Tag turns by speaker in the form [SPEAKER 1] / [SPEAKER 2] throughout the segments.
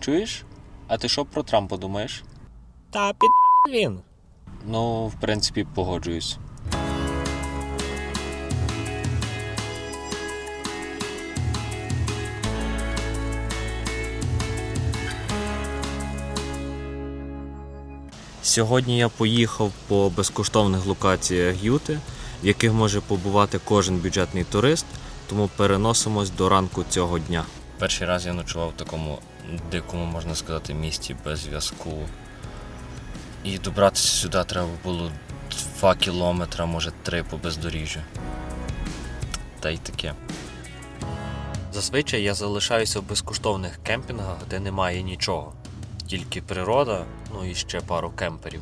[SPEAKER 1] Чуєш? А ти що про Трампа думаєш?
[SPEAKER 2] Та під він.
[SPEAKER 1] Ну, в принципі, погоджуюсь. Сьогодні я поїхав по безкоштовних локаціях Юти, в яких може побувати кожен бюджетний турист, тому переносимось до ранку цього дня. Перший раз я ночував в такому дикому, можна сказати, місті без зв'язку. І добратися сюди треба було 2 кілометра, може 3 по бездоріжжю. Та й таке. Зазвичай я залишаюся в безкоштовних кемпінгах, де немає нічого. Тільки природа, ну і ще пару кемперів.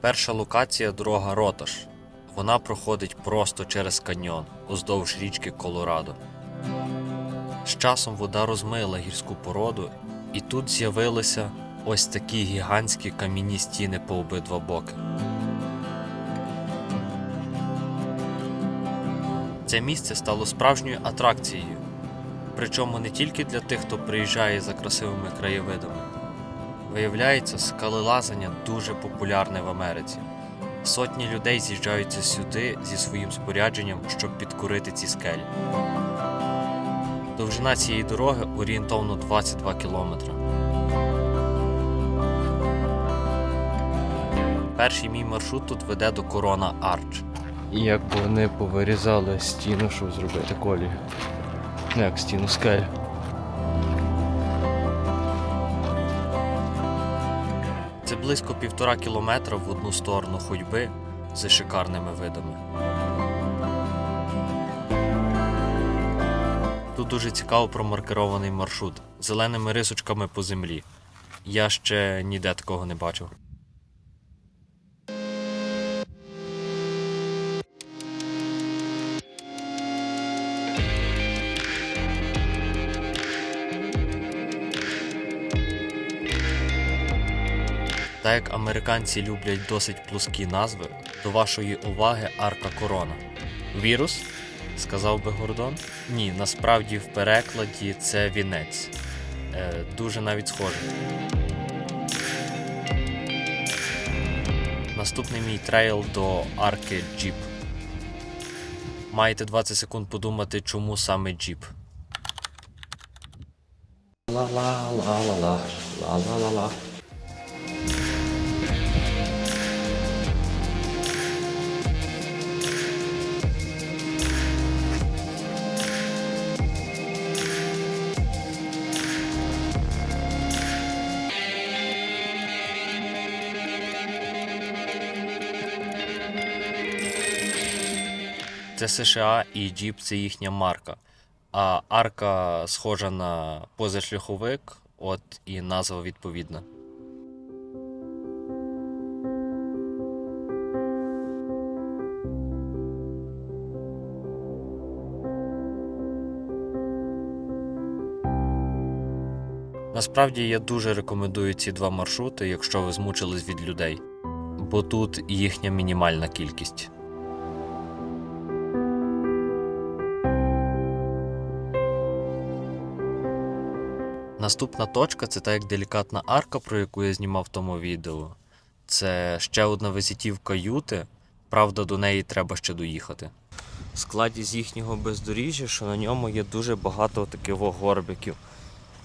[SPEAKER 1] Перша локація дорога Роташ. Вона проходить просто через каньйон уздовж річки Колорадо. З часом вода розмила гірську породу, і тут з'явилися ось такі гігантські кам'яні стіни по обидва боки. Це місце стало справжньою атракцією, причому не тільки для тих, хто приїжджає за красивими краєвидами. Виявляється, скалелазання дуже популярне в Америці. Сотні людей з'їжджаються сюди зі своїм спорядженням, щоб підкорити ці скелі. Довжина цієї дороги орієнтовно 22 кілометри. Перший мій маршрут тут веде до Корона Арч.
[SPEAKER 3] І як вони повирізали стіну, щоб зробити колію. Ну як стіну скель.
[SPEAKER 1] Це близько півтора кілометра в одну сторону ходьби з шикарними видами. Тут дуже цікаво промаркерований маршрут зеленими рисочками по землі. Я ще ніде такого не бачив. Та як американці люблять досить плоскі назви, до вашої уваги арка корона. Вірус? сказав би Гордон. Ні, насправді в перекладі це вінець. Е, дуже навіть схоже. Наступний мій трейл до арки Джіп. Маєте 20 секунд подумати, чому саме Джіп.
[SPEAKER 3] Ла-ла-ла-ла-ла. Ла-ла-ла-ла.
[SPEAKER 1] Це США і Jeep це їхня марка. А арка схожа на позашляховик, от і назва відповідна. Насправді я дуже рекомендую ці два маршрути, якщо ви змучились від людей, бо тут їхня мінімальна кількість. Наступна точка це та як делікатна арка, про яку я знімав в тому відео. Це ще одна визитівка Юти. Правда, до неї треба ще доїхати. В складі з їхнього бездоріжжя, що на ньому є дуже багато таких горбиків.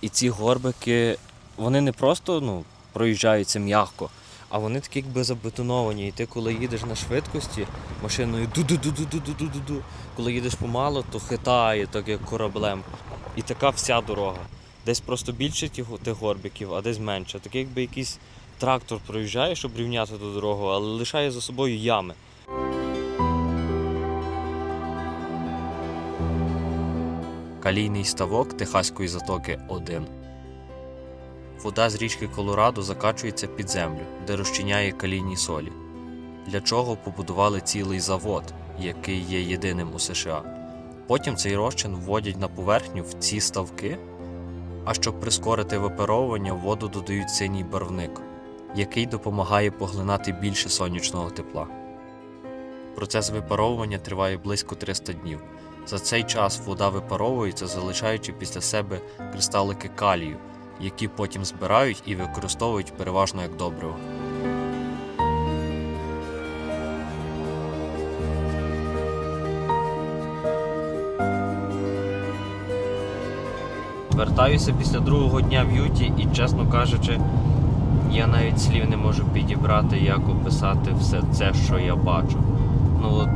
[SPEAKER 1] І ці горбики, вони не просто ну, проїжджаються м'яко, а вони такі якби забетоновані. І ти, коли їдеш на швидкості машиною ду-ду-ду-ду-ду-ду-ду-ду. Коли їдеш помало, то хитає, так як кораблем. І така вся дорога. Десь просто більше тих, тих горбиків, а десь менше. Таке якби якийсь трактор проїжджає, щоб рівняти ту дорогу, але лишає за собою ями. Калійний ставок Техаської затоки 1. Вода з річки Колорадо закачується під землю, де розчиняє калійні солі. Для чого побудували цілий завод, який є єдиним у США. Потім цей розчин вводять на поверхню в ці ставки А щоб прискорити випаровування, в воду додають синій барвник, який допомагає поглинати більше сонячного тепла. Процес випаровування триває близько 300 днів. За цей час вода випаровується, залишаючи після себе кристалики калію, які потім збирають і використовують переважно як добриво. Вертаюся після другого дня в Юті і, чесно кажучи, я навіть слів не можу підібрати, як описати все це, що я бачу. Ну от,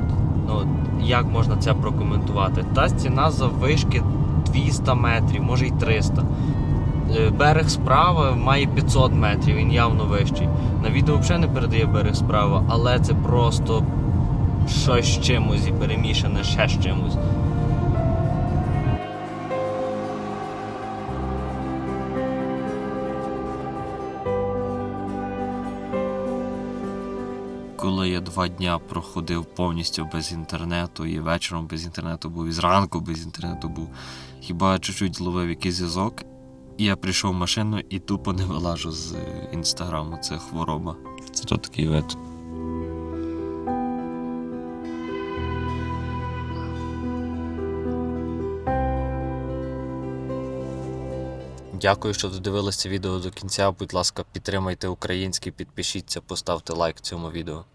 [SPEAKER 1] ну як можна це прокоментувати? Та стіна заввишки 200 метрів, може й 300. Е, Берег справа має 500 метрів, він явно вищий. На відео взагалі не передає берег справа, але це просто щось з чимось і перемішане ще з чимось. Коли я два дня проходив повністю без інтернету, і вечором без інтернету був, і зранку без інтернету був, хіба чуть-чуть зловив якийсь зв'язок, і я прийшов в машину і тупо не вилажу з інстаграму. Це хвороба. Це то такий вид. Дякую, що додивилися відео до кінця. Будь ласка, підтримайте український, підпишіться, поставте лайк цьому відео.